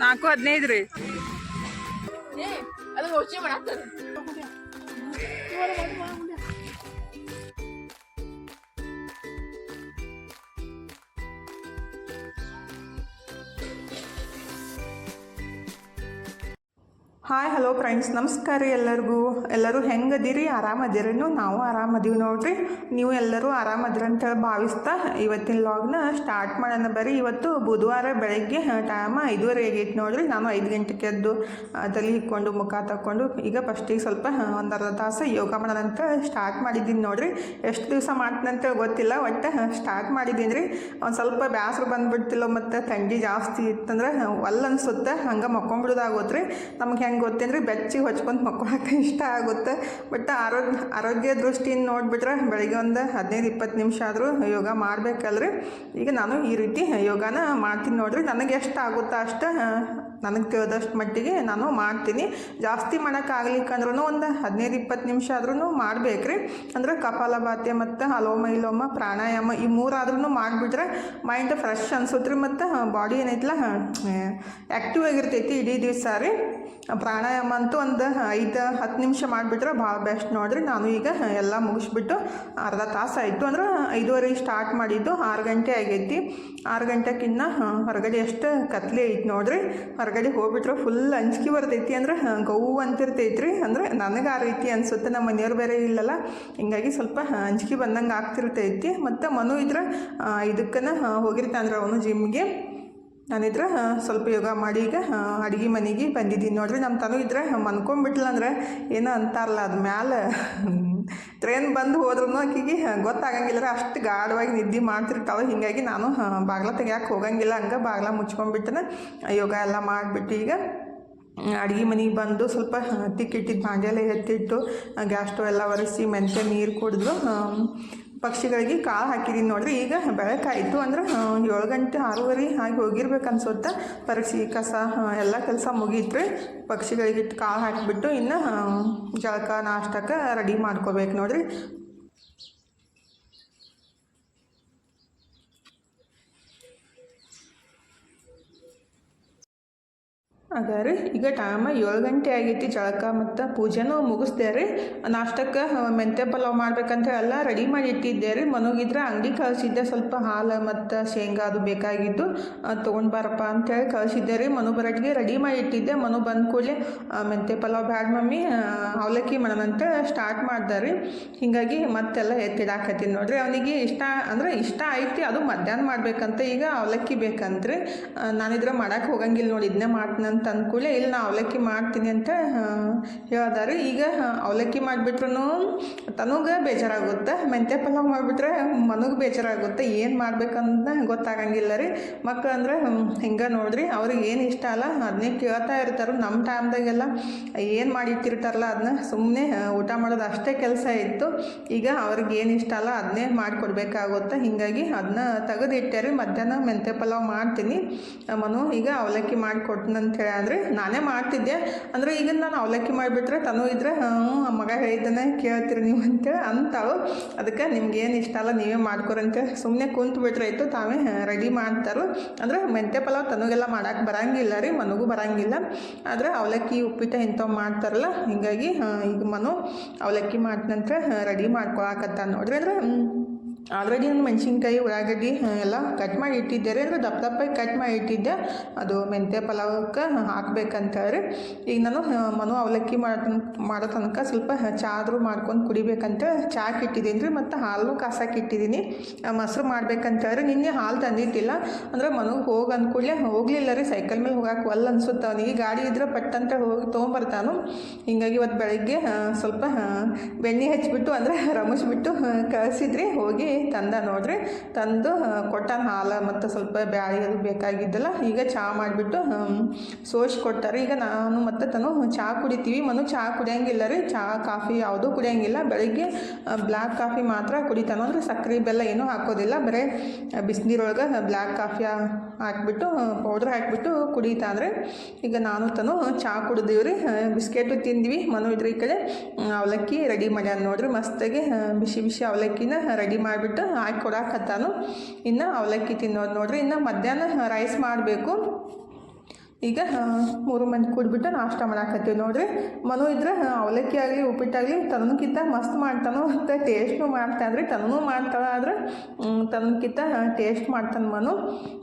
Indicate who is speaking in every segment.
Speaker 1: ನಾಲ್ಕು ಹದಿನೈದು ರೀ.
Speaker 2: Hi hello friends. ನಮಸ್ಕಾರ ರೀ ಎಲ್ಲರಿಗೂ. ಎಲ್ಲರೂ ಹೆಂಗದಿರಿ? ಆರಾಮದಿರೇನು ನಾವು ಆರಾಮದೀವಿ ನೋಡ್ರಿ. ನೀವು ಎಲ್ಲರೂ ಆರಾಮದ್ರ ಅಂತೇಳಿ ಭಾವಿಸ್ತಾ ಇವತ್ತಿನ ಲಾಗ್ನ ಸ್ಟಾರ್ಟ್ ಮಾಡೋಣ ಬರೀ ಇವತ್ತು ಬುಧವಾರ ಬೆಳಗ್ಗೆ ಟೈಮ್ ಐದುವರೆ ಆಗೈತೆ ನೋಡ್ರಿ. ನಾನು ಐದು ಗಂಟೆಗೆ ಎದ್ದು ತಲೆ ಹಿಕ್ಕೊಂಡು, ಮುಖ ತಕ್ಕೊಂಡು, ಈಗ ಫಸ್ಟಿಗೆ ಸ್ವಲ್ಪ ಒಂದು ಅರ್ಧ ತಾಸು ಯೋಗ ಮಾಡೋಣ ಸ್ಟಾರ್ಟ್ ಮಾಡಿದ್ದೀನಿ ನೋಡ್ರಿ. ಎಷ್ಟು ದಿವಸ ಮಾಡ್ತೀನಿ ಅಂತೇಳಿ ಗೊತ್ತಿಲ್ಲ ಒಟ್ಟು ಸ್ಟಾರ್ಟ್ ಮಾಡಿದ್ದೀನಿ ರೀ. ಒಂದು ಸ್ವಲ್ಪ ಬ್ಯಾಸ್ರು ಬಂದುಬಿಡ್ತಿಲ್ಲ ಮತ್ತು ಥಂಡಿ ಜಾಸ್ತಿ ಇತ್ತಂದ್ರೆ ಒಲ್ಲ ಅನ್ಸುತ್ತೆ. ಹಂಗೆ ಮಕ್ಕೊಂಬಿಡೋದಾಗುತ್ತೆ ನಮ್ಗೆ ಹೆಂಗೆ ಗೊತ್ತೇನ್ರಿ ಬೆಚ್ಚಿಗೆ ಹೊಚ್ಕೊಂತ ಮಕ್ಕೊಳಕ್ಕೆ ಇಷ್ಟ ಆಗುತ್ತೆ. ಬಟ್ ಆರೋಗ್ಯ ಆರೋಗ್ಯ ದೃಷ್ಟಿಯಿಂದ ನೋಡಿಬಿಟ್ರೆ ಬೆಳಿಗ್ಗೆ ಒಂದು ಹದಿನೈದು ಇಪ್ಪತ್ತು ನಿಮಿಷ ಆದರೂ ಯೋಗ ಮಾಡಬೇಕಲ್ರಿ. ಈಗ ನಾನು ಈ ರೀತಿ ಯೋಗನ ಮಾಡ್ತೀನಿ ನೋಡ್ರಿ. ನನಗೆ ಎಷ್ಟು ಆಗುತ್ತೋ ಅಷ್ಟು ನನಗೆ ತಿಳಿದಷ್ಟು ಮಟ್ಟಿಗೆ ನಾನು ಮಾಡ್ತೀನಿ. ಜಾಸ್ತಿ ಮಾಡೋಕ್ಕಾಗ್ಲಿಕ್ಕಂದ್ರೂ ಒಂದು ಹದಿನೈದು ಇಪ್ಪತ್ತು ನಿಮಿಷ ಆದ್ರೂ ಮಾಡಬೇಕ್ರಿ. ಅಂದ್ರೆ ಕಪಾಲಭಾತ್ಯ ಮತ್ತು ಅಲೋಮ ಇಲೋಮ, ಪ್ರಾಣಾಯಾಮ ಈ ಮೂರಾದ್ರೂ ಮಾಡಿಬಿಟ್ರೆ ಮೈಂಡ್ ಫ್ರೆಶ್ ಅನ್ಸುತ್ತೆ ರೀ ಮತ್ತು ಬಾಡಿ ಏನೈತಲ್ಲ ಆ್ಯಕ್ಟಿವ್ ಆಗಿರ್ತೈತಿ ಇಡೀ ದಿವಸ ರೀ. ಪ್ರಾಣಾಯಾಮ ಅಂತೂ ಒಂದು ಐದು, ಹತ್ತು ನಿಮಿಷ ಮಾಡಿಬಿಟ್ರೆ ಭಾಳ ಬೆಸ್ಟ್ ನೋಡ್ರಿ. ನಾನು ಈಗ ಎಲ್ಲ ಮುಗಿಸ್ಬಿಟ್ಟು ಅರ್ಧ ತಾಸು ಆಯಿತು. ಅಂದ್ರೆ ಐದುವರೆಗೆ ಸ್ಟಾರ್ಟ್ ಮಾಡಿದ್ದು. ಆರು ಗಂಟೆ ಆಗೈತಿ. ಆರು ಗಂಟೆಕಿನ್ನ ಹೊರಗಡೆ ಎಷ್ಟು ಕತ್ಲೆ ಐತಿ ನೋಡ್ರಿ. ಹೊರಗಡೆ ಹೋಗ್ಬಿಟ್ರೆ ಫುಲ್ ಅಂಜಿಕೆ ಬರ್ತೈತಿ. ಅಂದ್ರೆ ಗೌ ಅಂತಿರ್ತೈತಿ ರೀ ಅಂದ್ರೆ ನನಗೆ ಆ ರೀತಿ ಅನ್ಸುತ್ತೆ. ನಮ್ಮ ಮನೆಯವ್ರು ಬೇರೆ ಇಲ್ಲಲ್ಲ. ಹಿಂಗಾಗಿ ಸ್ವಲ್ಪ ಅಂಜಿಕೆ ಬಂದಂಗೆ ಆಗ್ತಿರ್ತೈತಿ. ಮತ್ತು ಮನು ಇದ್ರೆ ಇದಕ್ಕನ ಹೋಗಿರ್ತಾನೆ ಅವನು ಜಿಮ್ಗೆ ನಾನಿದ್ರೆ ಸ್ವಲ್ಪ ಯೋಗ ಮಾಡಿ ಈಗ ಅಡುಗೆ ಮನೆಗೆ ಬಂದಿದ್ದೀನಿ. ನೋಡ್ರಿ ನಮ್ಮ ತನು ಇದ್ರೆ ಮನ್ಕೊಂಬಿಟ್ಲ ಅಂದ್ರೆ ಏನೋ ಅಂತಾರಲ್ಲ, ಅದ ಮ್ಯಾಲೆ ಟ್ರೈನ್ ಬಂದು ಹೋದ್ರೂ ಆಕಿಗೆ ಗೊತ್ತಾಗಂಗಿಲ್ಲ ಅಷ್ಟು ಗಾಢವಾಗಿ ನಿದ್ದೆ ಮಾಡ್ತಿರ್ತಾವೆ ಹೀಗಾಗಿ ನಾನು ಬಾಗ್ಲ ತೆಗಿಯಕ್ಕೆ ಹೋಗಂಗಿಲ್ಲ, ಹಂಗೆ ಬಾಗ್ಲ ಮುಚ್ಕೊಂಡ್ಬಿಟ್ಟನ ಯೋಗ ಎಲ್ಲ ಮಾಡಿಬಿಟ್ಟು ಈಗ ಅಡುಗೆ ಮನೆಗೆ ಬಂದು ಸ್ವಲ್ಪ ತಿಕ್ಕಿಟ್ಟಿದ್ದು ಬಾಂಡೆಲ್ಲ ಎತ್ತಿಟ್ಟು ಗ್ಯಾಸ್ ಸ್ಟವ್ ಎಲ್ಲ ಒರೆಸಿ ಮೆಂತ್ಯ ನೀರು ಕುಡಿದು ಪಕ್ಷಿಗಳಿಗೆ ಕಾಳು ಹಾಕಿದ್ದೀನಿ ನೋಡಿರಿ. ಈಗ ಬೆಳಕಾಯಿತು ಅಂದ್ರೆ ಏಳು ಗಂಟೆ ಆರೂವರೆ ಹಾಗೆ ಹೋಗಿರ್ಬೇಕು ಅನ್ಸುತ್ತೆ ಪರೀಕ್ಷೆ, ಕಸ ಎಲ್ಲ ಕೆಲಸ ಮುಗೀತ್ರಿ. ಪಕ್ಷಿಗಳಿಗೆ ಕಾಳು ಹಾಕಿಬಿಟ್ಟು ಇನ್ನು ಜಳಕ ನಾಷ್ಟಕ್ಕೆ ರೆಡಿ ಮಾಡ್ಕೋಬೇಕು ನೋಡ್ರಿ. ಅದ ರೀ ಈಗ ಟೈಮ್ ಏಳು ಗಂಟೆ ಆಗೈತಿ ಜಳಕ ಮತ್ತು ಪೂಜೆನೂ ಮುಗಿಸ್ದೆ ರೀ. ನಾಷ್ಟಕ್ಕೆ ಮೆಂತ್ಯ ಪಲಾವ್ ಮಾಡ್ಬೇಕಂತ ಎಲ್ಲ ರೆಡಿ ಮಾಡಿ ಇಟ್ಟಿದ್ದೆ ರೀ. ಮನೋಗಿದ್ರೆ ಅಂಗಡಿ ಕಳಿಸಿದ್ದೆ ಸ್ವಲ್ಪ ಹಾಲು ಮತ್ತು ಶೇಂಗಾ ಅದು ಬೇಕಾಗಿದ್ದು ತೊಗೊಂಡು ಬಾರಪ್ಪ ಅಂತೇಳಿ ಕಳಿಸಿದ್ದೆ ರೀ. ಮನು ಬರಟ್ಗೆ ರೆಡಿ ಮಾಡಿ ಇಟ್ಟಿದ್ದೆ. ಮನು ಬಂದ ಕೂಡಲೇ ಮೆಂತ್ಯ ಪಲಾವ್ ಬ್ಯಾಡ ಮಮ್ಮಿ ಅವಲಕ್ಕಿ ಮಾಡೋಣಂತ ಸ್ಟಾರ್ಟ್ ಮಾಡ್ದೆ ರೀ. ಹೀಗಾಗಿ ಮತ್ತೆಲ್ಲ ಎತ್ತಿಡಾಕತ್ತೀನಿ ನೋಡ್ರಿ. ಅವನಿಗೆ ಇಷ್ಟ ಅಂದರೆ ಇಷ್ಟ ಐತಿ, ಅದು ಮಧ್ಯಾಹ್ನ ಮಾಡ್ಬೇಕಂತ ಈಗ ಅವಲಕ್ಕಿ ಬೇಕಂತ್ರಿ. ನಾನು ನಾನಿದ್ರೆ ಮಾಡಕ್ಕೆ ಹೋಗಂಗಿಲ್ಲ ನೋಡಿ. ಇದನ್ನೇ ಮಾಡ್ತೀನಿ ಅಂತ ಅಂದ್ಕೂಡಲೇ ಇಲ್ಲಿ ನಾ ಅವಲಕ್ಕಿ ಮಾಡ್ತೀನಿ ಅಂತ ಹೇಳ್ದಾರೆ. ಈಗ ಅವಲಕ್ಕಿ ಮಾಡಿಬಿಟ್ರು ತನಗೆ ಬೇಜಾರಾಗುತ್ತೆ. ಮೆಂತ್ಯ ಪಲಾವ್ ಮಾಡಿಬಿಟ್ರೆ ಮನಗೆ ಬೇಜಾರಾಗುತ್ತೆ. ಏನು ಮಾಡ್ಬೇಕಂತ ಗೊತ್ತಾಗಂಗಿಲ್ಲ ರೀ. ಮಕ್ಳು ಅಂದ್ರೆ ಹಿಂಗೆ ನೋಡ್ರಿ. ಅವ್ರಿಗೆ ಏನು ಇಷ್ಟ ಅಲ್ಲ ಅದನ್ನೇ ಕೇಳ್ತಾ ಇರ್ತಾರೆ. ನಮ್ಮ ಟೈಮ್ದಾಗೆಲ್ಲ ಏನು ಮಾಡಿಟ್ಟಿರ್ತಾರಲ್ಲ ಅದನ್ನ ಸುಮ್ಮನೆ ಊಟ ಮಾಡೋದು ಅಷ್ಟೇ ಕೆಲಸ ಇತ್ತು. ಈಗ ಅವ್ರಿಗೆ ಏನು ಇಷ್ಟ ಅಲ್ಲ ಅದನ್ನೇ ಮಾಡಿಕೊಡ್ಬೇಕಾಗುತ್ತೆ. ಹೀಗಾಗಿ ಅದನ್ನ ತೆಗೆದಿಟ್ಟೆ ರೀ. ಮಧ್ಯಾಹ್ನ ಮೆಂತ್ಯ ಪಲಾವ್ ಮಾಡ್ತೀನಿ. ಮನು ಈಗ ಅವಲಕ್ಕಿ ಮಾಡಿಕೊಡ್ತೀನಿ ಅಂತ ಅಂದರೆ ನಾನೇ ಮಾಡ್ತಿದ್ದೆ. ಅಂದರೆ ಈಗ ನಾನು ಅವಲಕ್ಕಿ ಮಾಡಿಬಿಟ್ರೆ ತನು ಇದ್ರೆ ಹ್ಞೂ ಮಗ ಹೇಳಿದ್ದಾನೆ ಕೇಳ್ತೀರಿ ನೀವು ಅಂತೇಳಿ ಅಂತಾವು ಅದಕ್ಕೆ ನಿಮ್ಗೆ ಏನು ಇಷ್ಟ ಅಲ್ಲ, ನೀವೇ ಮಾಡ್ಕೊರಂತೇಳಿ ಸುಮ್ಮನೆ ಕುಂತು ಬಿಟ್ರಾಯ್ತು ತಾವೇ ರೆಡಿ ಮಾಡ್ತಾರೆ. ಅಂದರೆ ಮೆಂತ್ಯ ಪಲಾವ್ ತನಗೆಲ್ಲ ಮಾಡಕ್ಕೆ ಬರಂಗಿಲ್ಲ ರೀ, ಮನಗೂ ಬರಂಗಿಲ್ಲ. ಆದರೆ ಅವಲಕ್ಕಿ, ಉಪ್ಪಿಟ್ಟು ಇಂಥವು ಮಾಡ್ತಾರಲ್ಲ, ಹೀಗಾಗಿ ಈಗ ಮನು ಅವಲಕ್ಕಿ ಮಾಡಿದ ನಂತರ ರೆಡಿ ಮಾಡ್ಕೊಳಕತ್ತ ನೋಡ್ರಿ. ಅಂದ್ರೆ ಆಲ್ರೆಡಿ ನಾನು ಮೆಣಸಿನ್ಕಾಯಿ, ಉಳ್ಳಾಗಡ್ಡಿ ಎಲ್ಲ ಕಟ್ ಮಾಡಿ ಇಟ್ಟಿದ್ದೆ ರೀ ಅಂದರೆ ದಪ್ಪ ದಪ್ಪಾಗಿ ಕಟ್ ಮಾಡಿ ಇಟ್ಟಿದ್ದೆ. ಅದು ಮೆಂತ್ಯ ಪಲಾವಕ್ಕೆ ಹಾಕ್ಬೇಕಂತ ರೀ ಈಗ ನಾನು ಮನು ಅವಲಕ್ಕಿ ಮಾಡೋ ಮಾಡೋ ತನಕ ಸ್ವಲ್ಪ ಚಾ ಆದರೂ ಮಾಡ್ಕೊಂಡು ಕುಡಿಬೇಕಂತ ಚಾಕ್ ಇಟ್ಟಿದ್ದೀನಿ ರೀ. ಮತ್ತು ಹಾಲು ಕಾಸಕ್ಕೆ ಇಟ್ಟಿದ್ದೀನಿ. ಮೊಸರು ಮಾಡ್ಬೇಕಂತೇಳಿ ನಿನ್ನೆ ಹಾಲು ತಂದಿದ್ದಿಲ್ಲ ಅಂದರೆ ಮನೆಗೆ ಹೋಗಿ ಅಂದ್ಕೂಡಲೇ ಹೋಗಲಿಲ್ಲ ರೀ. ಸೈಕಲ್ ಮೇಲೆ ಹೋಗಕ್ಕೆ ಒಲ್ಲ ಅನ್ಸುತ್ತೆ. ಅವನಿಗೆ ಗಾಡಿ ಇದ್ರೆ ಪಟ್ಟಂತ ಹೋಗಿ ತೊಗೊಂಬರ್ತಾನು. ಹಿಂಗಾಗಿ ಇವತ್ತು ಬೆಳಗ್ಗೆ ಸ್ವಲ್ಪ ಬೆಣ್ಣೆ ಹಚ್ಚಿಬಿಟ್ಟು ಅಂದರೆ ರಮಿಸ್ಬಿಟ್ಟು ಕಳಿಸಿದ್ರಿ. ಹೋಗಿ ತಂದ ನೋಡ್ರಿ, ತಂದು ಕೊಟ್ಟ ಕೊಟ್ಟಾನ ಹಾಲು ಮತ್ತು ಸ್ವಲ್ಪ ಬ್ಯಾಳಿ ಅದು ಬೇಕಾಗಿದ್ದಲ್ಲ ಈಗ ಚಹಾ ಮಾಡಿಬಿಟ್ಟು ಸೋಸಿ ಕೊಡ್ತಾರೆ. ಈಗ ನಾನು ಮತ್ತು ತನು ಚಹಾ ಕುಡಿತೀವಿ. ಮನು ಚಹಾ ಕುಡಿಯಂಗಿಲ್ಲ ರೀ. ಚಹಾ ಕಾಫಿ ಯಾವುದೂ ಕುಡಿಯಂಗಿಲ್ಲ. ಬೆಳಿಗ್ಗೆ ಬ್ಲ್ಯಾಕ್ ಕಾಫಿ ಮಾತ್ರ ಕುಡಿತಾನು. ಅಂದರೆ ಸಕ್ಕರೆ ಬೆಲ್ಲ ಏನೂ ಹಾಕೋದಿಲ್ಲ. ಬರೀ ಬಿಸಿನೀರೊಳಗೆ ಬ್ಲ್ಯಾಕ್ ಕಾಫಿ ಹಾಕ್ಬಿಟ್ಟು ಪೌಡ್ರ್ ಹಾಕಿಬಿಟ್ಟು ಕುಡಿತಾನ್ರಿ ಈಗ ನಾನು ತನು ಚಹಾ ಕುಡಿದೀವಿ ರೀ. ಬಿಸ್ಕೆಟು ತಿಂದ್ವಿ ಮನು ಇದ್ರ ಈ ಕಡೆ. ಅವಲಕ್ಕಿ ರೆಡಿ ಮಾಡ್ಯಾನ ನೋಡ್ರಿ. ಮಸ್ತಾಗಿ ಬಿಸಿ ಬಿಸಿ ಅವಲಕ್ಕಿನ ರೆಡಿ ಮಾಡಿಬಿಟ್ಟು ಹಾಕಿ ಕೊಡಾಕತ್ತಾನು. ಇನ್ನು ಅವಲಕ್ಕಿ ತಿನ್ನೋದು ನೋಡ್ರಿ ಇನ್ನು ಮಧ್ಯಾಹ್ನ ರೈಸ್ ಮಾಡಬೇಕು. ಈಗ ಮೂರು ಮಂದಿ ಕೂಡ್ಬಿಟ್ಟು ನಾಷ್ಟ ಮಾಡಾಕತ್ತೀವಿ ನೋಡ್ರಿ. ಮನು ಇದ್ರೆ ಅವಲಕ್ಕಿ ಆಗಲಿ ಉಪ್ಪಿಟ್ಟಾಗಲಿ ತನಕಿಂತ ಮಸ್ತ್ ಮಾಡ್ತಾನೋ ಮತ್ತು ಟೇಸ್ಟ್ನು ಮಾಡ್ತಾನೆ ರೀ ತನೂ ಮಾಡ್ತಾಳೆ ಆದ್ರೆ ತನಕಿಂತ ಟೇಸ್ಟ್ ಮಾಡ್ತಾನೆ ಮನು.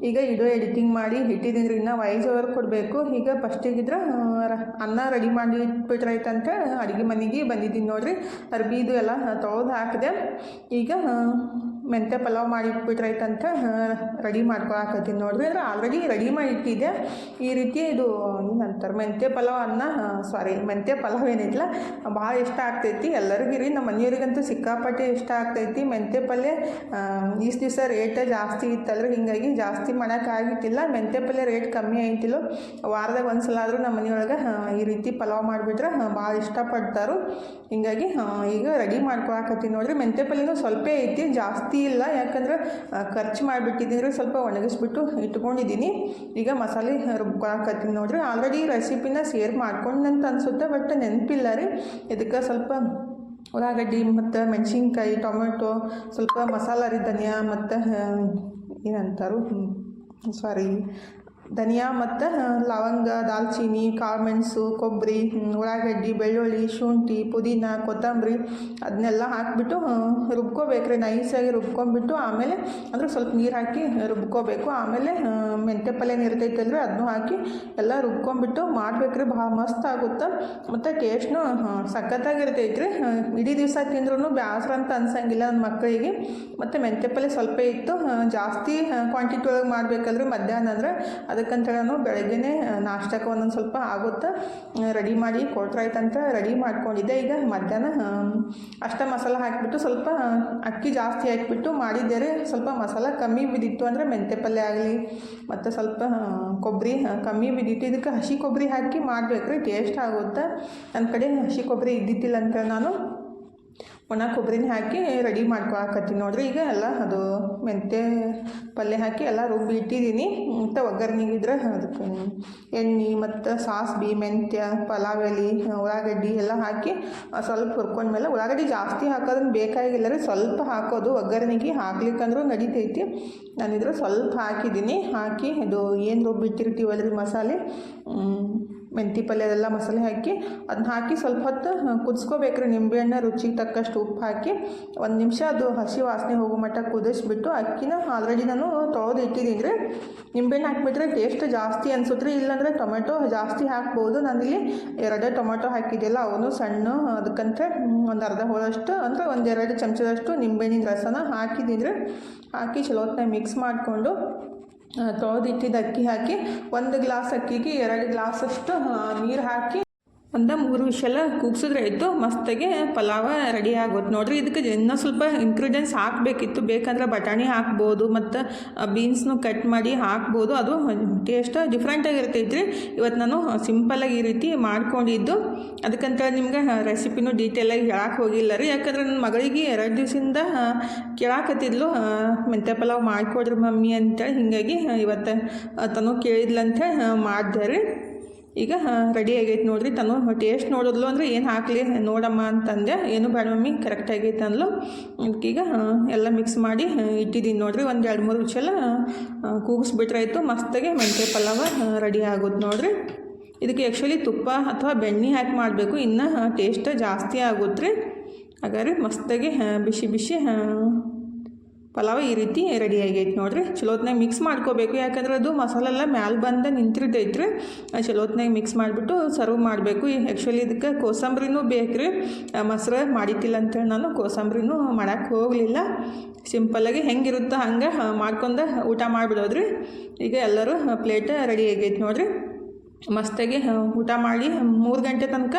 Speaker 2: ಈಗ ಇಡೋ ಎಡಿಟಿಂಗ್ ಮಾಡಿ ಇಟ್ಟಿದ್ದೀನಿ ರೀ, ಇನ್ನೂ ವೈಸ್ ಓವರ್ ಕೊಡಬೇಕು. ಈಗ ಫಸ್ಟಿಗಿದ್ರೆ ಅನ್ನ ರೆಡಿ ಮಾಡಿ ಇಟ್ಬಿಟ್ರೈತಂತ ಅಡುಗೆ ಮನೆಗೆ ಬಂದಿದ್ದೀನಿ ನೋಡ್ರಿ. ಅರ್ಬಿದು ಎಲ್ಲ ತೊಳೆದು ಹಾಕಿದೆ. ಈಗ ಮೆಂತ್ಯ ಪಲಾವ್ ಮಾಡಿ ಇಟ್ಬಿಟ್ರೈತಂತ ರೆಡಿ ಮಾಡ್ಕೊಳಕತ್ತೀನಿ ನೋಡ್ರಿ. ಅಂದ್ರೆ ಆಲ್ರೆಡಿ ರೆಡಿ ಮಾಡಿ ಇಟ್ಟಿದ್ದೆ ಈ ರೀತಿ ಇದು, ಏನಂತಾರೆ, ಮೆಂತ್ಯ ಪಲಾವ್ ಅನ್ನ ಸಾರಿ ಮೆಂತ್ಯ ಪಲಾವ್ ಏನಿಲ್ಲ, ಭಾಳ ಇಷ್ಟ ಆಗ್ತೈತಿ. ಎಲ್ಲರಿಗೂ ರೀ ನಮ್ಮ ಮನೆಯವ್ರಿಗಂತೂ ಸಿಕ್ಕಾಪಟ್ಟೆ ಇಷ್ಟ ಆಗ್ತೈತಿ. ಮೆಂತ್ಯ ಪಲ್ಯ ಇಷ್ಟು ದಿವಸ ರೇಟ ಜಾಸ್ತಿ ಇತ್ತಲ್ರಿ. ಹೀಗಾಗಿ ಜಾಸ್ತಿ ಮಾಡೋಕ್ಕಾಗಿತ್ತಿಲ್ಲ ಮೆಂತ್ಯ ಪಲ್ಯ ರೇಟ್ ಕಮ್ಮಿ ಆಯ್ತಿಲ್ಲ. ವಾರದಾಗ ಒಂದು ಸಲ ಆದರೂ ನಮ್ಮ ಮನೆಯೊಳಗೆ ಈ ರೀತಿ ಪಲಾವ್ ಮಾಡಿಬಿಟ್ರೆ ಭಾಳ ಇಷ್ಟಪಡ್ತಾರೆ. ಹೀಗಾಗಿ ಈಗ ರೆಡಿ ಮಾಡ್ಕೊಳಕತ್ತೀನಿ ನೋಡಿರಿ. ಮೆಂತ್ಯ ಪಲ್ಯನೂ ಸ್ವಲ್ಪ ಐತಿ, ಜಾಸ್ತಿ ಇಲ್ಲ. ಯಾಕಂದ್ರೆ ಖರ್ಚು ಮಾಡಿಬಿಟ್ಟಿದ್ದೀನಿ ಸ್ವಲ್ಪ ಒಣಗಿಸ್ಬಿಟ್ಟು ಇಟ್ಕೊಂಡಿದ್ದೀನಿ. ಈಗ ಮಸಾಲೆ ರುಬ್ಕೊಳಕತ್ತೀನಿ ನೋಡ್ರಿ. ಆಲ್ರೆಡಿ ರೆಸಿಪಿನ ಶೇರ್ ಮಾಡ್ಕೊಂಡಂತ ಅನ್ಸುತ್ತೆ ಬಟ್ ನೆನಪಿಲ್ಲ ರೀ. ಇದಕ್ಕೆ ಸ್ವಲ್ಪ ಉಳ್ಳಾಗಡ್ಡಿ ಮತ್ತು ಮೆಣಸಿನ್ಕಾಯಿ, ಟೊಮೆಟೊ, ಸ್ವಲ್ಪ ಮಸಾಲ ರೀ, ಧನಿಯಾ ಮತ್ತು ಏನಂತಾರು ಸಾರಿ ಧನಿಯಾ ಮತ್ತು ಲವಂಗ ದಾಲ್ಚಿನ್ನಿ ಕಾಳುಮೆಣಸು ಕೊಬ್ಬರಿ ಉಳ್ಳಾಗಡ್ಡಿ, ಬೆಳ್ಳುಳ್ಳಿ, ಶುಂಠಿ, ಪುದೀನ, ಕೊತ್ತಂಬರಿ ಅದನ್ನೆಲ್ಲ ಹಾಕಿಬಿಟ್ಟು ರುಬ್ಕೋಬೇಕ್ರಿ, ನೈಸಾಗಿ ರುಬ್ಕೊಂಬಿಟ್ಟು ಆಮೇಲೆ ಅಂದ್ರೆ ಸ್ವಲ್ಪ ನೀರು ಹಾಕಿ ರುಬ್ಕೋಬೇಕು. ಆಮೇಲೆ ಮೆಂತೆ ಮೆಂತ್ಯ ಪಲ್ಯ ಇರ್ತೈತಲ್ರಿ ಅದನ್ನೂ ಹಾಕಿ ಎಲ್ಲ ರುಬ್ಕೊಂಡ್ಬಿಟ್ಟು ಮಾಡ್ಬೇಕ್ರಿ ಭಾಳ ಮಸ್ತ್ ಆಗುತ್ತೆ. ಮತ್ತು ಟೇಸ್ಟ್ನು ಸಖತ್ತಾಗಿರ್ತೈತೆ ರೀ ಇಡೀ ದಿವಸ ತಿಂದ್ರೂ ಬ್ಯಾಸ್ರ ಅಂತ ಅನ್ಸಂಗಿಲ್ಲ ನನ್ನ ಮಕ್ಕಳಿಗೆ ಮತ್ತು ಮೆಂತ್ಯ ಪಲ್ಯ ಸ್ವಲ್ಪ ಇತ್ತು ಜಾಸ್ತಿ ಕ್ವಾಂಟಿಟಿ ಒಳಗೆ ಮಾಡಬೇಕಲ್ರಿ ಮಧ್ಯಾಹ್ನ ಅಂದ್ರೆ. ಅದಕ್ಕಂತೇಳಿ ನಾನು ಬೆಳಗ್ಗೆನೇ ನಾಷ್ಟಕ್ಕೆ ಒಂದೊಂದು ಸ್ವಲ್ಪ ಆಗುತ್ತೆ ರೆಡಿ ಮಾಡಿ ಕೊಟ್ರಾಯ್ತಂತ ರೆಡಿ ಮಾಡ್ಕೊಂಡಿದ್ದೆ. ಈಗ ಮಧ್ಯಾಹ್ನ ಅಷ್ಟ ಮಸಾಲ ಹಾಕಿಬಿಟ್ಟು ಸ್ವಲ್ಪ ಅಕ್ಕಿ ಜಾಸ್ತಿ ಹಾಕಿಬಿಟ್ಟು ಮಾಡಿದ್ದೇರೆ ಸ್ವಲ್ಪ ಮಸಾಲ ಕಮ್ಮಿ ಬಿದ್ದಿತ್ತು ಅಂದರೆ ಮೆಂತೆ ಪಲ್ಯ ಆಗಲಿ, ಮತ್ತು ಸ್ವಲ್ಪ ಕೊಬ್ಬರಿ ಕಮ್ಮಿ ಬಿದ್ದಿತ್ತು. ಇದಕ್ಕೆ ಹಸಿ ಕೊಬ್ಬರಿ ಹಾಕಿ ಮಾಡಬೇಕ್ರಿ, ಟೇಸ್ಟ್ ಆಗುತ್ತೆ? ನನ್ನ ಕಡೆ ಹಸಿ ಕೊಬ್ಬರಿ ಇದ್ದಿದ್ದಿಲ್ಲ ಅಂತ ನಾನು ಒಣ ಕೊಬ್ಬರಿನ ಹಾಕಿ ರೆಡಿ ಮಾಡ್ಕೊಳಕತ್ತೀನಿ ನೋಡ್ರಿ. ಈಗ ಎಲ್ಲ ಅದು ಮೆಂತ್ಯ ಪಲ್ಯ ಹಾಕಿ ಎಲ್ಲ ರುಬ್ಬಿ ಇಟ್ಟಿದ್ದೀನಿ. ಮತ್ತು ಒಗ್ಗರಣೆಗಿದ್ರೆ ಅದಕ್ಕೆ ಎಣ್ಣೆ ಮತ್ತು ಸಾಸ್ಬಿ ಮೆಂತ್ಯ ಪಲಾವ್ ಎಲೆ ಉಳ್ಳಾಗಡ್ಡಿ ಎಲ್ಲ ಹಾಕಿ ಸ್ವಲ್ಪ ಹುರ್ಕೊಂಡ್ಮೇಲೆ ಉಳ್ಳಾಗಡ್ಡಿ ಜಾಸ್ತಿ ಹಾಕೋದನ್ನ ಬೇಕಾಗಿಲ್ಲ ರೀ. ಸ್ವಲ್ಪ ಹಾಕೋದು ಒಗ್ಗರಣೆಗೆ ಹಾಕ್ಲಿಕ್ಕಂದ್ರೂ ನಡಿತೈತಿ. ನಾನಿದ್ರೆ ಸ್ವಲ್ಪ ಹಾಕಿದ್ದೀನಿ. ಹಾಕಿ ಇದು ಏನು ರುಬ್ಬಿಟ್ಟಿರ್ತೀವಲ್ರಿ ಮಸಾಲೆ? ಮ್, ಮೆಂತಿ ಪಲ್ಯದೆಲ್ಲ ಮಸಾಲೆ ಹಾಕಿ ಅದನ್ನ ಹಾಕಿ ಸ್ವಲ್ಪ ಹೊತ್ತು ಕುದಿಸ್ಕೋಬೇಕ್ರಿ ನಿಂಬೆಹಣ್ಣು ರುಚಿಗೆ ತಕ್ಕಷ್ಟು ಉಪ್ಪು ಹಾಕಿ. ಒಂದು ನಿಮಿಷ ಅದು ಹಸಿ ವಾಸನೆ ಹೋಗೋ ಮಟ್ಟ ಕುದಿಸ್ಬಿಟ್ಟು ಅಕ್ಕಿನ ಆಲ್ರೆಡಿ ನಾನು ತೊಳೆದು ಇಟ್ಟಿದ್ದೀನಿ ರೀ ನಿಂಬೆಹಣ್ಣು ಹಾಕಿಬಿಟ್ರೆ ಟೇಸ್ಟ್ ಜಾಸ್ತಿ ಅನ್ಸುತ್ತೆ ಇಲ್ಲಾಂದರೆ ಟೊಮೆಟೊ ಜಾಸ್ತಿ ಹಾಕ್ಬೋದು. ನಾನಿಲ್ಲಿ ಎರಡೇ ಟೊಮೆಟೊ ಹಾಕಿದ್ದೆಲ್ಲ, ಅವನು ಸಣ್ಣ ಅದಕ್ಕಂತ ಒಂದು ಅರ್ಧ ಹೋಳಷ್ಟು, ಅಂದರೆ ಒಂದೆರಡು ಚಮಚದಷ್ಟು ನಿಂಬೆಹಣ್ಣಿನ ರಸನ ಹಾಕಿದ್ದೀನಿ ರೀ ಹಾಕಿ ಚಲೋತ್ನಾಗ ಮಿಕ್ಸ್ ಮಾಡಿಕೊಂಡು ತೊಳೆದಿಟ್ಟಿದ್ದು ಅಕ್ಕಿ ಹಾಕಿ ಒಂದು ಗ್ಲಾಸ್ ಅಕ್ಕಿಗೆ ಎರಡು ಗ್ಲಾಸಷ್ಟು ನೀರು ಹಾಕಿ ಒಂದು ಮೂರು ವಿಷಲ ಕೂಗ್ಸಿದ್ರೆ ಆಯಿತು, ಮಸ್ತಾಗೆ ಪಲಾವ ರೆಡಿ ಆಗೋದು ನೋಡ್ರಿ, ಇದಕ್ಕೆ ಇನ್ನೂ ಸ್ವಲ್ಪ ಇಂಗ್ರೀಡಿಯೆಂಟ್ಸ್ ಹಾಕಬೇಕಿತ್ತು. ಬೇಕಂದ್ರೆ ಬಟಾಣಿ ಹಾಕ್ಬೋದು, ಮತ್ತು ಬೀನ್ಸ್ನು ಕಟ್ ಮಾಡಿ ಹಾಕ್ಬೋದು. ಅದು ಟೇಸ್ಟ್ ಡಿಫ್ರೆಂಟ್ ರೀ ಇವತ್ತು ನಾನು ಸಿಂಪಲಾಗಿ ಈ ರೀತಿ ಮಾಡ್ಕೊಂಡಿದ್ದು. ಅದಕ್ಕಂತ ನಿಮ್ಗೆ ರೆಸಿಪಿನೂ ಡೀಟೇಲಾಗಿ ಹೇಳಕ್ಕೆ ಹೋಗಿಲ್ಲ ರೀ. ಯಾಕಂದ್ರೆ ನನ್ನ ಮಗಳಿಗೆ ಎರಡು ದಿವಸದಿಂದ ಕೇಳಾಕತ್ತಿದ್ಲು ಮೆಂತೆ ಮೆಂತ್ಯ ಪಲಾವ್ ಮಾಡಿಕೊಡ್ರಿ ಮಮ್ಮಿ ಅಂತೇಳಿ. ಹೀಗಾಗಿ ಇವತ್ತು ತನೂ ಕೇಳಿದ್ಲಂತ ಮಾಡಿದೆ ರೀ. ಈಗ ರೆಡಿ ಆಗೈತೆ ನೋಡ್ರಿ ತನು. ಟೇಸ್ಟ್ ನೋಡಿದ್ಲು ಅಂದ್ರೆ ಏನು ಹಾಕಲಿ? ನೋಡಮ್ಮ ಅಂತಂದೆ. ಏನು ಬೇಡ ಮಮ್ಮಿ ಕರೆಕ್ಟ್ ಆಗೈತೆ ಅಂದ್ಲು ಈಗ ಎಲ್ಲ ಮಿಕ್ಸ್ ಮಾಡಿ ಇಟ್ಟಿದ್ದೀನಿ ನೋಡ್ರಿ. ಒಂದು ಎರಡು ಮೂರು ವಿಷಲ ಕೂಗಿಸ್ಬಿಟ್ರಾಯ್ತು. ಮಸ್ತಾಗೆ ಮೆಂತ್ಯ ಪಲಾವ ರೆಡಿ ಆಗುತ್ತೆ ನೋಡ್ರಿ. ಇದಕ್ಕೆ ಆ್ಯಕ್ಚುಲಿ ತುಪ್ಪ ಅಥವಾ ಬೆಣ್ಣೆ ಹಾಕಿ ಮಾಡಬೇಕು. ಇನ್ನೂ ಟೇಸ್ಟ್ ಜಾಸ್ತಿ ಆಗುತ್ತೆ ರೀ ಹಾಗಾದ್ರೆ ಮಸ್ತಾಗಿ ಬಿಸಿ ಬಿಸಿ ಪಲಾವ್ ಈ ರೀತಿ ರೆಡಿ ಆಗೈತೆ ನೋಡ್ರಿ. ಚಲೋತ್ನಾಗ ಮಿಕ್ಸ್ ಮಾಡ್ಕೋಬೇಕು. ಯಾಕಂದ್ರೆ ಅದು ಮಸಾಲೆ ಎಲ್ಲ ಮ್ಯಾಲೆ ಬಂದು ನಿಂತಿರ್ತೈತೆ ರೀ ಚಲೋತ್ನಾಗ ಮಿಕ್ಸ್ ಮಾಡಿಬಿಟ್ಟು ಸರ್ವ್ ಮಾಡಬೇಕು. ಆ್ಯಕ್ಚುಲಿ ಇದಕ್ಕೆ ಕೋಸಂಬರಿನೂ ಬೇಕು ರೀ ಮೊಸರು ಮಾಡಿಟ್ಟಿಲ್ಲ ಅಂತೇಳಿ ನಾನು ಕೋಸಂಬರಿನೂ ಮಾಡೋಕ್ಕೆ ಹೋಗಲಿಲ್ಲ. ಸಿಂಪಲ್ಲಾಗಿ ಹೆಂಗಿರುತ್ತೋ ಹಂಗೆ ಮಾಡ್ಕೊಂಡು ಊಟ ಮಾಡಿಬಿಡೋದ್ರಿ. ಈಗ ಎಲ್ಲರೂ ಪ್ಲೇಟ್ ರೆಡಿ ಆಗೈತೆ ನೋಡ್ರಿ. ಮಸ್ತಾಗಿ ಊಟ ಮಾಡಿ ಮೂರು ಗಂಟೆ ತನಕ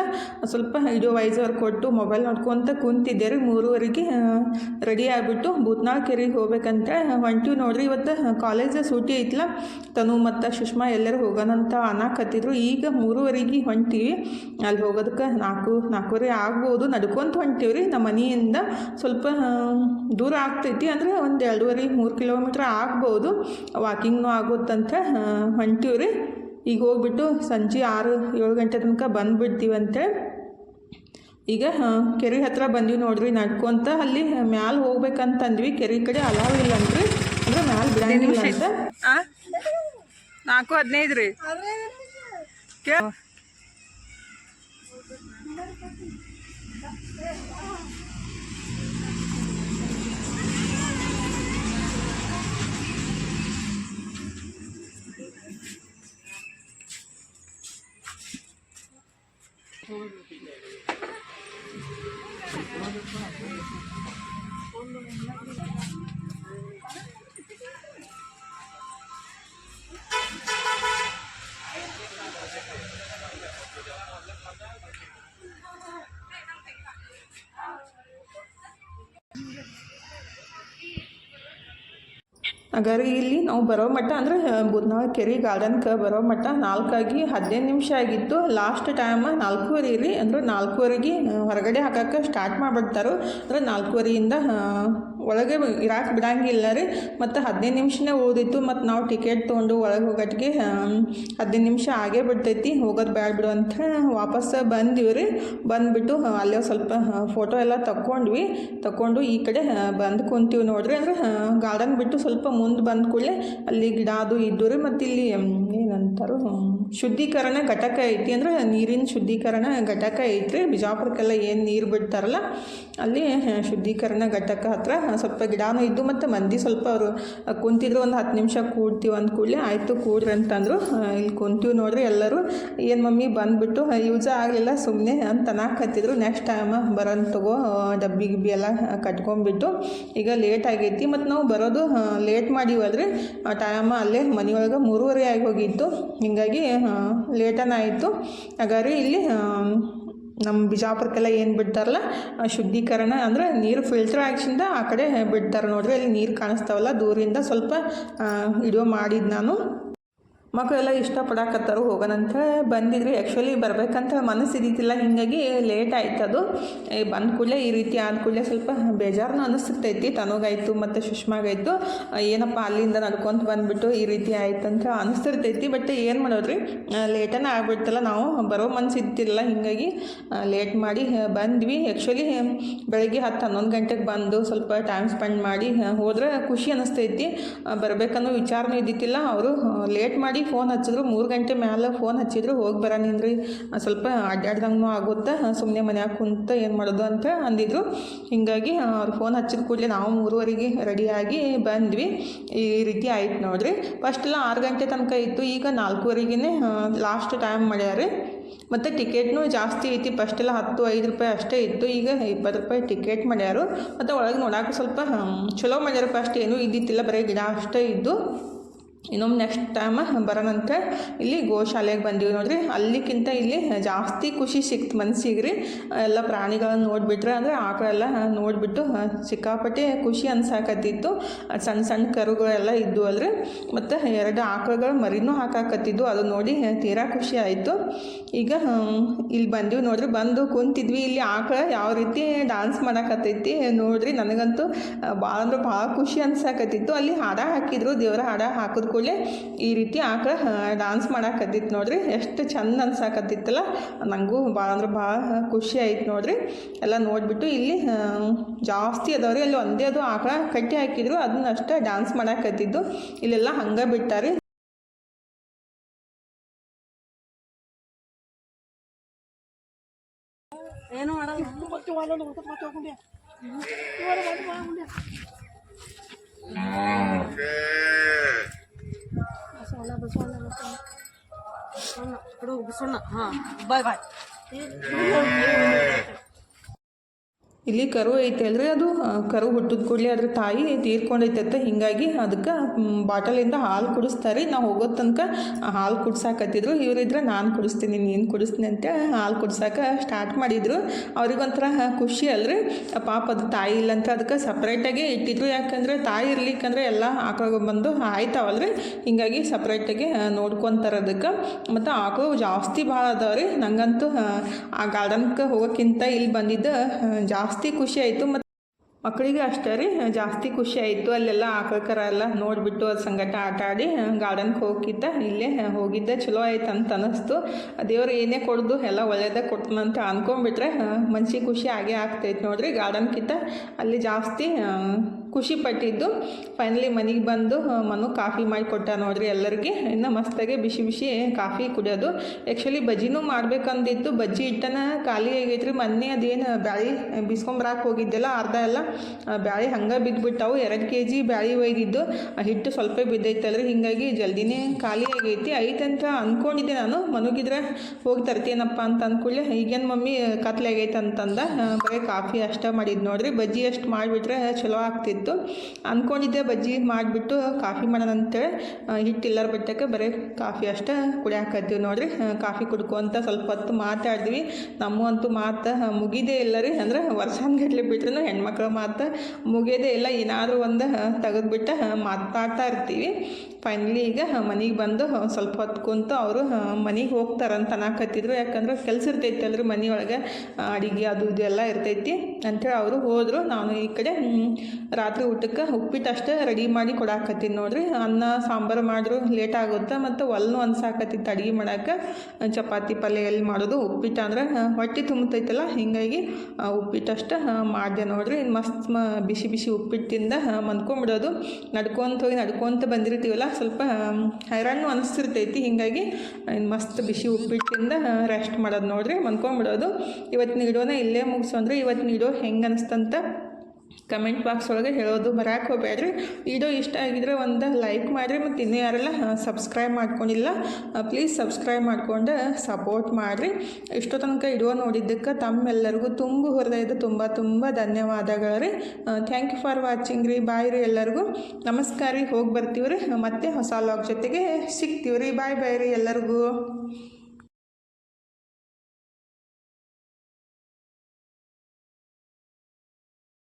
Speaker 2: ಸ್ವಲ್ಪ ವಿಡಿಯೋ ವೈಸರ್ ಕೊಟ್ಟು, ಮೊಬೈಲ್ ನೋಡ್ಕೊತ ಕುಂತಿದ್ದೆ ರೀ ಮೂರುವರೆಗೆ ರೆಡಿ ಆಗಿಬಿಟ್ಟು ಭೂತ್ನಾಳ್ ಕೆರೆಗೆ ಹೋಗ್ಬೇಕಂತ ಹೊಂಟಿವಿ ನೋಡ್ರಿ. ಇವತ್ತು ಕಾಲೇಜ್ ಸೂಟಿ ಐತ್ಲ. ತನು ಮತ್ತು ಸುಷ್ಮಾ ಎಲ್ಲರೂ ಹೋಗೋಣಂತ ಅನ್ನಕತ್ತಿದ್ರು ಈಗ ಮೂರುವರೆಗೆ ಹೊಂಟೀವಿ. ಅಲ್ಲಿ ಹೋಗೋದಕ್ಕೆ ನಾಲ್ಕು, ನಾಲ್ಕೂವರೆ ಆಗ್ಬೋದು. ನಡ್ಕೊಂತ ಹೊಂಟೀವಿ ನಮ್ಮ ಮನೆಯಿಂದ ಸ್ವಲ್ಪ ದೂರ ಆಗ್ತೈತಿ ಅಂದರೆ ಒಂದು ಎರಡೂವರೆ, ಮೂರು ಕಿಲೋಮೀಟ್ರ್ ಆಗ್ಬೋದು. ವಾಕಿಂಗ್ನೂ ಆಗುತ್ತಂತ ಹೊಂಟೀವಿ ರೀ ಈಗ ಹೋಗ್ಬಿಟ್ಟು ಸಂಜೆ ಆರು ಏಳು ಗಂಟೆ ತನಕ ಬಂದುಬಿಡ್ತೀವಂತೆ ಈಗ ಕೆರೆ ಹತ್ರ ಬಂದ್ವಿ ನೋಡ್ರಿ ನಡ್ಕೊಂತ ಅಲ್ಲಿ ಮ್ಯಾಲೆ ಹೋಗ್ಬೇಕಂತಂದ್ವಿ. ಕೆರೆ ಕಡೆ ಅಲಾವ್ ಇಲ್ಲ ಅಂದ್ರಿ ಅಂದ್ರೆ ಮ್ಯಾಲ ಬಿಡಂಗಿಲ್ಲ ಅಂತ. ನಾಲ್ಕು ಹದಿನೈದು ರೀ. ಕೇ Thank you. ಹಾಗಾದ್ರೆ ಇಲ್ಲಿ ನಾವು ಬರೋ ಮಟ್ಟ ಅಂದರೆ ಬುದ್ನಾಳ ಕೆರೆ ಗಾರ್ಡನ್ಗೆ ಬರೋ ಮಟ್ಟ ನಾಲ್ಕಾಗಿ ಹದಿನೈದು ನಿಮಿಷ ಆಗಿತ್ತು. ಲಾಸ್ಟ್ ಟೈಮ್ ನಾಲ್ಕೂವರೆ ರೀ ಅಂದ್ರೆ ನಾಲ್ಕೂವರೆಗೆ ಹೊರಗಡೆ ಹಾಕಕ್ಕೆ ಸ್ಟಾರ್ಟ್ ಮಾಡಿಬಿಡ್ತಾರೆ. ಅಂದ್ರೆ ನಾಲ್ಕೂವರೆಯಿಂದ ಒಳಗೆ ಇರಾಕ್ ಬಿಡಂಗಿಲ್ಲ ರೀ. ಮತ್ತು ಹದಿನೈದು ನಿಮಿಷನೇ ಓದಿತ್ತು, ಮತ್ತು ನಾವು ಟಿಕೆಟ್ ತೊಗೊಂಡು ಒಳಗೆ ಹೋಗಟ್ಗೆ ಹದಿನೈದು ನಿಮಿಷ ಆಗೇ ಬಿಡ್ತೈತಿ, ಹೋಗೋದು ಬೇಡ ಬಿಡು ಅಂತ ವಾಪಸ್ ಬಂದಿವಿ ರೀ. ಬಂದುಬಿಟ್ಟು ಅಲ್ಲೇ ಸ್ವಲ್ಪ ಫೋಟೋ ಎಲ್ಲ ತಕ್ಕೊಂಡ್ವಿ. ತಕ್ಕೊಂಡು ಈ ಕಡೆ ಬಂದು ಕುಂತೀವಿ ನೋಡ್ರಿ. ಅಂದ್ರೆ ಗಾರ್ಡನ್ ಬಿಟ್ಟು ಸ್ವಲ್ಪ ಮುಂದೆ ಬಂದ ಕೂಡಲೇ ಅಲ್ಲಿ ಗಿಡ ಅದು ಇದ್ದು ರೀ. ಮತ್ತು ಇಲ್ಲಿ ಏನಂತಾರು ಶುದ್ಧೀಕರಣ ಘಟಕ ಐತಿ ಅಂದ್ರೆ ನೀರಿನ ಶುದ್ಧೀಕರಣ ಘಟಕ ಐತ್ರಿ. ಬಿಜಾಪುರಕ್ಕೆಲ್ಲ ಏನು ನೀರು ಬಿಡ್ತಾರಲ್ಲ, ಅಲ್ಲಿ ಶುದ್ಧೀಕರಣ ಘಟಕ ಹತ್ರ ಸ್ವಲ್ಪ ಗಿಡನೂ ಇದ್ದು ಮತ್ತು ಮಂದಿ ಸ್ವಲ್ಪ ಅವರು ಕುಂತಿದ್ರು ಒಂದು ಹತ್ತು ನಿಮಿಷ ಕೂಡ್ತೀವಿ ಅಂದ ಕೂಡಲೇ ಆಯಿತು ಕೂಡ್ರಿ ಅಂತಂದರು. ಇಲ್ಲಿ ಕುಂತೀವಿ ನೋಡ್ರಿ ಎಲ್ಲರೂ. ಏನು ಮಮ್ಮಿ ಬಂದುಬಿಟ್ಟು ಯೂಸ್ ಆಗಲಿಲ್ಲ ಸುಮ್ಮನೆ ಅಂತ ಹತ್ತಿದ್ರು ನೆಕ್ಸ್ಟ್ ಟೈಮ್ ಬರೋನ್ ತಗೋ ಡಬ್ಬಿ ಗಿಬ್ಬಿ ಎಲ್ಲ ಕಟ್ಕೊಂಡ್ಬಿಟ್ಟು. ಈಗ ಲೇಟ್ ಆಗೈತಿ ಮತ್ತು ನಾವು ಬರೋದು ಲೇಟ್ ಮಾಡೀವಲ್ರಿ. ಆ ಟೈಮ್ ಅಲ್ಲೇ ಮನೆಯೊಳಗೆ ಮೂರುವರೆ ಆಗಿ ಹೋಗಿತ್ತು. ಹೀಗಾಗಿ ಲೇಟನ ಆಯಿತು. ಹಾಗಾದ್ರೆ ಇಲ್ಲಿ ನಮ್ಮ ಬಿಜಾಪುರಕ್ಕೆಲ್ಲ ಏನು ಬಿಡ್ತಾರಲ್ಲ ಶುದ್ಧೀಕರಣ ಅಂದರೆ ನೀರು ಫಿಲ್ಟರ್ ಆಗಿಸಿಂದ ಆ ಕಡೆ ಬಿಡ್ತಾರೆ ನೋಡ್ರಿ, ಅಲ್ಲಿ ನೀರು ಕಾಣಿಸ್ತಾವಲ್ಲ ದೂರಿಂದ ಸ್ವಲ್ಪ ವಿಡಿಯೋ ಮಾಡಿದ್ದು ನಾನು. ಮಕ್ಕಳೆಲ್ಲ ಇಷ್ಟಪಡಾಕತ್ತಾರು ಹೋಗೋಣಂತ ಬಂದಿದ್ರಿ. ಆ್ಯಕ್ಚುಲಿ ಬರಬೇಕಂತ ಮನಸ್ಸು ಇದ್ದಿದ್ದಿಲ್ಲ ಹೀಗಾಗಿ ಲೇಟ್ ಆಯ್ತು ಅದು. ಬಂದ ಕೂಡಲೇ ಈ ರೀತಿ ಆದ ಕೂಡಲೇ ಸ್ವಲ್ಪ ಬೇಜಾರನ್ನ ಅನಿಸ್ತೈತಿ ತನಗಾಯ್ತು ಮತ್ತು ಸುಷ್ಮಾಗಾಯ್ತು. ಏನಪ್ಪ ಅಲ್ಲಿಂದ ನಡ್ಕೊಂತ ಬಂದುಬಿಟ್ಟು ಈ ರೀತಿ ಆಯ್ತಂತ ಅನಿಸ್ತಿರ್ತೈತಿ. ಬಟ್ ಏನು ಮಾಡೋದ್ರಿ? ಲೇಟನ ಆಗ್ಬಿಡ್ತಲ್ಲ. ನಾವು ಬರೋ ಮನ್ಸು ಇದ್ದಿಲ್ಲ ಹೀಗಾಗಿ ಲೇಟ್ ಮಾಡಿ ಬಂದ್ವಿ. ಆ್ಯಕ್ಚುಲಿ ಬೆಳಗ್ಗೆ ಹತ್ತು ಹನ್ನೊಂದು ಗಂಟೆಗೆ ಬಂದು ಸ್ವಲ್ಪ ಟೈಮ್ ಸ್ಪೆಂಡ್ ಮಾಡಿ ಹೋದ್ರೆ ಖುಷಿ ಅನಿಸ್ತೈತಿ ಬರಬೇಕನ್ನೋ ವಿಚಾರನೂ ಇದ್ದಿತ್ತಿಲ್ಲ ಅವರು ಲೇಟ್ ಮಾಡಿ ಫೋನ್ ಹಚ್ಚಿದ್ರು, ಮೂರು ಗಂಟೆ ಮೇಲೆ ಫೋನ್ ಹಚ್ಚಿದ್ರು, ಹೋಗಿ ಬರೋಣಿನ್ರಿ ಸ್ವಲ್ಪ ಅಡ್ಡಾಡ್ದಂಗೂ ಆಗುತ್ತೆ ಸುಮ್ಮನೆ ಮನ್ಯಾಗ ಕುಂತ ಏನು ಮಾಡೋದು ಅಂತ ಅಂದಿದ್ರು. ಹೀಗಾಗಿ ಅವ್ರು ಫೋನ್ ಹಚ್ಚಿದ ಕೂಡಲೇ ನಾವು ಮೂರುವರೆಗೆ ರೆಡಿಯಾಗಿ ಬಂದ್ವಿ. ಈ ರೀತಿ ಆಯ್ತು ನೋಡಿರಿ. ಫಸ್ಟೆಲ್ಲ ಆರು ಗಂಟೆ ತನಕ ಇತ್ತು, ಈಗ ನಾಲ್ಕೂವರೆಗೆ ಲಾಸ್ಟ್ ಟೈಮ್ ಮಾಡ್ಯಾರ ಮತ್ತು ಟಿಕೆಟ್ನು ಜಾಸ್ತಿ ಐತಿ ಫಸ್ಟೆಲ್ಲ ಹತ್ತು, ಐದು ರೂಪಾಯಿ ಅಷ್ಟೇ ಇತ್ತು, ಈಗ ಇಪ್ಪತ್ತು ರೂಪಾಯಿ ಟಿಕೆಟ್ ಮಾಡ್ಯಾರು. ಮತ್ತು ಒಳಗೆ ನೋಡೋಕೆ ಸ್ವಲ್ಪ ಚಲೋ ಮಾಡ್ಯಾರ, ಫಸ್ಟ್ ಏನೂ ಇದ್ದಿತ್ತಿಲ್ಲ, ಬರೀ ಗಿಡ ಅಷ್ಟೇ ಇದ್ದು. ಇನ್ನೊಮ್ಮೆ ನೆಕ್ಸ್ಟ್ ಟೈಮ್ ಬರೋಣಂತ ಇಲ್ಲಿ ಗೋಶಾಲೆಗೆ ಬಂದೀವಿ ನೋಡ್ರಿ. ಅಲ್ಲಿಕ್ಕಿಂತ ಇಲ್ಲಿ ಜಾಸ್ತಿ ಖುಷಿ ಸಿಕ್ತು ಮನ್ಸಿಗೆ ರೀ. ಎಲ್ಲ ಪ್ರಾಣಿಗಳನ್ನ ನೋಡಿಬಿಟ್ರೆ ಅಂದರೆ ಆಕಳೆಲ್ಲ ನೋಡಿಬಿಟ್ಟು ಸಿಕ್ಕಾಪಟ್ಟೆ ಖುಷಿ ಅನ್ಸಾಕತ್ತಿತ್ತು. ಸಣ್ಣ ಸಣ್ಣ ಕರುಗಳೆಲ್ಲ ಇದ್ವು ಅಲ್ರಿ. ಮತ್ತು ಎರಡು ಆಕಳುಗಳು ಮರಿನೂ ಹಾಕಾಕತ್ತಿದ್ದು ಅದು ನೋಡಿ ತೀರಾ ಖುಷಿ ಆಯಿತು. ಈಗ ಇಲ್ಲಿ ಬಂದೀವಿ ನೋಡ್ರಿ. ಬಂದು ಕುಂತಿದ್ವಿ. ಇಲ್ಲಿ ಆಕಳ ಯಾವ ರೀತಿ ಡಾನ್ಸ್ ಮಾಡಾಕತ್ತೈತಿ ನೋಡ್ರಿ. ನನಗಂತೂ ಭಾಳ ಅಂದ್ರೆ ಭಾಳ ಖುಷಿ ಅನ್ಸಾಕತ್ತಿತ್ತು. ಅಲ್ಲಿ ಹಾಡ ಹಾಕಿದ್ರು. ದೇವರ ಹಾಡ ಹಾಕಿದ ಕೂಡಲೇ ಈ ರೀತಿ ಆಕಳ ಡಾನ್ಸ್ ಮಾಡಾಕತ್ತಿತ್ತು ನೋಡ್ರಿ. ಎಷ್ಟು ಚಂದ ಅನ್ಸಾಕತ್ತಿತ್ತಲ್ಲ. ನನಗೂ ಭಾಳ ಅಂದ್ರೆ ಭಾಳ ಖುಷಿ ಆಯ್ತು ನೋಡ್ರಿ. ಎಲ್ಲ ನೋಡಿಬಿಟ್ಟು ಇಲ್ಲಿ ಜಾಸ್ತಿ ಅದಾವ್ರಿ. ಅಲ್ಲಿ ಒಂದೇ ಅದು ಆಕಳ ಕಟ್ಟಿ ಹಾಕಿದ್ರು. ಅದನ್ನ ಅಷ್ಟೇ ಡಾನ್ಸ್ ಮಾಡಾಕತ್ತಿದ್ದು ಇಲ್ಲೆಲ್ಲ ಹಂಗೆ ಬಿಟ್ಟಾರಿ.
Speaker 3: ಏನು ಮಾಡಲ್ಲ. ಬಸವಣ್ಣ ಬಸವಣ್ಣ ಬಸವಣ್ಣ ಬಸವಣ್ಣ ಹಾಂ ಬಾಯ್ ಬಾಯ್
Speaker 2: ಇಲ್ಲಿ ಕರು ಐತೆ ಅಲ್ರಿ ಅದು? ಕರು ಹುಟ್ಟಿದ ಕೂಡಲೇ ಅದ್ರ ತಾಯಿ ತೀರ್ಕೊಂಡೈತೆ ಹಿಂಗಾಗಿ ಅದಕ್ಕೆ ಬಾಟಲಿಂದ ಹಾಲು ಕುಡಿಸ್ತಾರೆ. ನಾವು ಹೋಗೋ ತನಕ ಹಾಲು ಕುಡ್ಸಾಕತ್ತಿದ್ರು. ಇವರಿದ್ರೆ ನಾನು ಕುಡಿಸ್ತೀನಿ ನೀನು ಕುಡಿಸ್ತೀನಿ ಅಂತ ಹಾಲು ಕುಡ್ಸಾಕ ಸ್ಟಾರ್ಟ್ ಮಾಡಿದರು. ಅವ್ರಿಗೊಂಥರ ಖುಷಿ ಅಲ್ರಿ. ಪಾಪ ಅದು ತಾಯಿ ಇಲ್ಲಂತ ಅದಕ್ಕೆ ಸಪ್ರೇಟಾಗಿ ಇಟ್ಟಿದ್ರು. ಯಾಕಂದರೆ ತಾಯಿ ಇರ್ಲಿಕ್ಕಂದ್ರೆ ಎಲ್ಲ ಆಕಳು ಬಂದು ಆಯ್ತಾವಲ್ರಿ. ಹಿಂಗಾಗಿ ಸಪ್ರೇಟಾಗಿ ನೋಡ್ಕೊತಾರೆ ಅದಕ್ಕೆ. ಮತ್ತು ಆಕಳು ಜಾಸ್ತಿ ಭಾಳ ಅದಾವ್ರಿ. ನಂಗಂತೂ ಆ, ಗಾರ್ಡನ್ಗೆ ಹೋಗೋಕ್ಕಿಂತ ಇಲ್ಲಿ ಬಂದಿದ್ದ ಆ, ಜಾಸ್ತಿ ಖುಷಿ ಆಯಿತು ಮತ್ತು ಮಕ್ಕಳಿಗೆ ಅಷ್ಟೇ ರೀ, ಜಾಸ್ತಿ ಖುಷಿ ಆಯಿತು. ಅಲ್ಲೆಲ್ಲ ಕರ ಎಲ್ಲ ನೋಡಿಬಿಟ್ಟು ಅದು ಸಂಗಟ ಆಟ ಆಡಿ ಗಾರ್ಡನ್ಗೆ ಹೋಗಿದ್ದ, ಇಲ್ಲೇ ಹೋಗಿದ್ದೆ, ಚಲೋ ಆಯ್ತು ಅಂತ ಅನ್ನಿಸ್ತು ದೇವ್ರು ಏನೇ ಕೊಡ್ದು ಎಲ್ಲ ಒಳ್ಳೇದೇ ಕೊಡ್ತಾನಂತ ಅಂದ್ಕೊಂಬಿಟ್ರೆ ಮನ್ಸಿಗೆ ಖುಷಿ ಆಗೇ ಆಗ್ತೈತೆ ನೋಡ್ರಿ. ಗಾರ್ಡನ್ಕಿಂತ ಅಲ್ಲಿ ಜಾಸ್ತಿ ಖುಷಿ ಪಟ್ಟಿದ್ದು. ಫೈನಲಿ ಮನೆಗೆ ಬಂದು ಮನು ಕಾಫಿ ಮಾಡಿ ಕೊಟ್ಟ ನೋಡ್ರಿ ಎಲ್ಲರಿಗೆ. ಇನ್ನು ಮಸ್ತಾಗೆ ಬಿಸಿ ಬಿಸಿ ಕಾಫಿ ಕುಡಿಯೋದು. ಆ್ಯಕ್ಚುಲಿ ಬಜ್ಜಿನೂ ಮಾಡ್ಬೇಕಂದಿತ್ತು. ಬಜ್ಜಿ ಹಿಟ್ಟನ ಖಾಲಿ ಆಗೈತ್ರಿ. ಮೊನ್ನೆ ಅದೇನು ಬ್ಯಾಳಿ ಬಿಸ್ಕೊಂಬರಾಕ್ ಹೋಗಿದ್ದೆಲ್ಲ, ಅರ್ಧ ಎಲ್ಲ ಬ್ಯಾಳಿ ಹಂಗೆ ಬಿದ್ದುಬಿಟ್ಟವು ಎರಡು ಕೆ ಜಿ ಬ್ಯಾಳಿ ಒಯ್ದಿದ್ದು. ಹಿಟ್ಟು ಸ್ವಲ್ಪ ಬಿದ್ದೈತಲ್ರಿ. ಹಿಂಗಾಗಿ ಜಲ್ದಿನೇ ಖಾಲಿ ಆಗೈತಿ. ಐತಂತ ಅಂದ್ಕೊಂಡಿದ್ದೆ ನಾನು. ಮನುಗಿದ್ರೆ ಹೋಗಿ ತರ್ತೀನಪ್ಪ ಅಂತ ಅಂದ್ಕೊಳ್ಳಿ ಈಗೇನು ಮಮ್ಮಿ ಕತ್ಲೆ ಆಗೈತೆ ಅಂತಂದ ಬರೀ ಕಾಫಿ ಅಷ್ಟೇ ಮಾಡಿದ್ದು ನೋಡ್ರಿ. ಬಜ್ಜಿ ಅಷ್ಟು ಮಾಡಿಬಿಟ್ರೆ ಚಲೋ ಆಗ್ತಿತ್ತು. ಅಂದ್ಕೊಂಡಿದ್ದೆ ಬಜ್ಜಿ ಮಾಡಿಬಿಟ್ಟು ಕಾಫಿ ಮಾಡೋಣ ಅಂತೇಳಿ. ಹಿಟ್ಟು ಹಿಟ್ಟಿಲ್ಲರ ಬಿಟ್ಟಕ್ಕೆ ಬರೀ ಕಾಫಿ ಅಷ್ಟೇ ಕುಡಿಯಾಕತ್ತೀವಿ ನೋಡಿರಿ. ಕಾಫಿ ಕುಡ್ಕೊಂತ ಸ್ವಲ್ಪ ಹೊತ್ತು ಮಾತಾಡಿದ್ವಿ. ನಮ್ಮಂತೂ ಮಾತು ಮುಗಿದೇ ಇಲ್ಲ ರೀ. ಅಂದ್ರೆ ವರ್ಷಾನ್ಗಟ್ಲೆ ಬಿಟ್ರೂ ಹೆಣ್ಮಕ್ಳ ಮಾತು ಮುಗಿಯೋದೇ ಇಲ್ಲ. ಏನಾದರೂ ಒಂದು ತೆಗೆದುಬಿಟ್ಟು ಮಾತಾಡ್ತಾ ಇರ್ತೀವಿ. ಫೈನಲಿ ಈಗ ಮನೆಗೆ ಬಂದು ಸ್ವಲ್ಪ ಹೊತ್ತು ಕುಂತು ಅವರು ಮನೆಗೆ ಹೋಗ್ತಾರಂತ ಅನ್ನಕತ್ತಿದ್ರು. ಯಾಕಂದ್ರೆ ಕೆಲಸ ಇರ್ತೈತಿ ಅಲ್ರಿ ಮನೆಯೊಳಗೆ. ಅಡಿಗೆ ಅದು ಇದು ಎಲ್ಲ ಇರ್ತೈತಿ. ಅಂಥೇಳಿ ಅವರು ಹೋದರು. ನಾನು ಈ ಕಡೆ ಹ್ಮ್, ರಾತ್ರಿ ಊಟಕ್ಕೆ ಉಪ್ಪಿಟ್ಟು ಅಷ್ಟೇ ರೆಡಿ ಮಾಡಿ ಕೊಡಾಕತ್ತೀನಿ ನೋಡ್ರಿ. ಅನ್ನ, ಸಾಂಬಾರು ಮಾಡಿದ್ರು ಲೇಟ್ ಆಗುತ್ತೆ ಮತ್ತು ಒಲ್ನು ಅನ್ಸಾಕತ್ತಿತ್ತು ಅಡುಗೆ ಮಾಡೋಕ್ಕೆ. ಚಪಾತಿ ಪಲ್ಯ ಎಲ್ಲಿ ಮಾಡೋದು ಉಪ್ಪಿಟ್ಟು ಅಂದ್ರೆ ಹೊಟ್ಟೆ ತುಂಬತೈತಲ್ಲ, ಹೀಗಾಗಿ ಉಪ್ಪಿಟ್ಟು ಅಷ್ಟೇ ಮಾಡಿದೆ ನೋಡ್ರಿ. ಮಸ್ತ್ ಮ, ಬಿಸಿ ಬಿಸಿ ಉಪ್ಪಿಟ್ಟಿಂದ ಮಂದ್ಕೊಂಬಿಡೋದು ನಡ್ಕೊಂತ ಹೋಗಿ ನಡ್ಕೊಂತ ಬಂದಿರ್ತೀವಲ್ಲ, ಸ್ವಲ್ಪ ಹೈರಾಣು ಅನಿಸ್ತಿರ್ತೈತಿ. ಹೀಗಾಗಿ ಮಸ್ತ್ ಬಿಸಿ ಉಪ್ಪಿಟ್ಟಿಂದ ರೆಸ್ಟ್ ಮಾಡೋದು ನೋಡ್ರಿ, ಮನ್ಕೊಂಬಿಡೋದು. ಇವತ್ತು ವಿಡಿಯೋನ ಇಲ್ಲೇ ಮುಗಿಸೋಂದ್ರೆ ಇವತ್ತು ನೀಡೋ ಹೆಂಗೆ ಅನಿಸ್ತಂತ ಕಮೆಂಟ್ ಬಾಕ್ಸ್ ಒಳಗೆ ಹೇಳೋದು ಬರಕ್ಕೆ ಹೋಗ್ಬೇಡ್ರಿ. ವಿಡಿಯೋ ಇಷ್ಟ ಆಗಿದ್ರೆ ಒಂದು ಲೈಕ್ ಮಾಡಿರಿ ಮತ್ತು ಇನ್ನೂ ಯಾರೆಲ್ಲ ಸಬ್ಸ್ಕ್ರೈಬ್ ಮಾಡ್ಕೊಂಡಿಲ್ಲ ಪ್ಲೀಸ್ ಸಬ್ಸ್ಕ್ರೈಬ್ ಮಾಡಿಕೊಂಡು ಸಪೋರ್ಟ್ ಮಾಡಿರಿ. ಇಷ್ಟೋ ತನಕ ವಿಡಿಯೋ ನೋಡಿದ್ದಕ್ಕೆ ತಮ್ಮೆಲ್ಲರಿಗೂ ತುಂಬ ಹೃದಯದ ತುಂಬ ತುಂಬ ಧನ್ಯವಾದಗಳು ರೀ ಥ್ಯಾಂಕ್ ಯು ಫಾರ್ ವಾಚಿಂಗ್ ರೀ. ಬಾಯ್ ರೀ ಎಲ್ಲರಿಗೂ. ನಮಸ್ಕಾರ ರೀ. ಹೋಗಿ ಬರ್ತೀವಿ ರೀ ಮತ್ತೆ ಹೊಸ ಲಾಗ್ ಜೊತೆಗೆ ಸಿಗ್ತೀವಿ ರೀ ಬಾಯ್ ಬಾಯ್ ರೀ ಎಲ್ಲರಿಗೂ.